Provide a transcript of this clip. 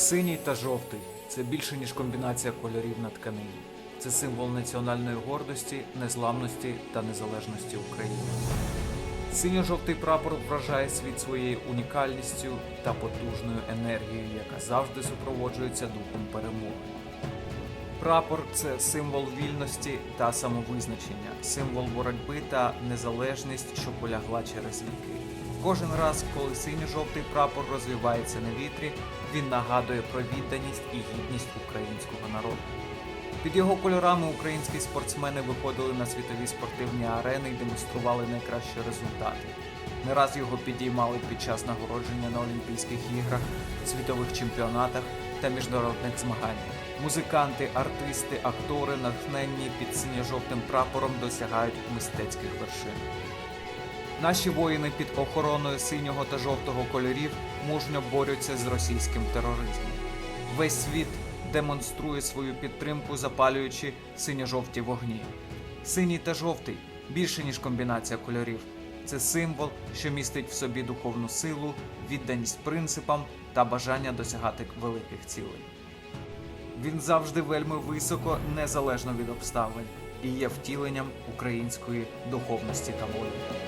Синій та жовтий це більше ніж комбінація кольорів на тканині. Це символ національної гордості, незламності та незалежності України. Синьо-жовтий прапор вражає світ своєю унікальністю та потужною енергією, яка завжди супроводжується духом перемоги. Прапор це символ вільності та самовизначення, символ боротьби та незалежність, що полягла через віки. Кожен раз, коли синьо-жовтий прапор розвивається на вітрі, він нагадує про відданість і гідність українського народу. Під його кольорами українські спортсмени виходили на світові спортивні арени і демонстрували найкращі результати. Не раз його підіймали під час нагородження на Олімпійських іграх, світових чемпіонатах та міжнародних змаганнях. Музиканти, артисти, актори, натхненні під синьо-жовтим прапором досягають мистецьких вершин. Наші воїни під охороною синього та жовтого кольорів мужньо борються з російським тероризмом. Весь світ демонструє свою підтримку, запалюючи синьо-жовті вогні. Синій та жовтий більше ніж комбінація кольорів. Це символ, що містить в собі духовну силу, відданість принципам та бажання досягати великих цілей. Він завжди вельми високо, незалежно від обставин, і є втіленням української духовності та волі.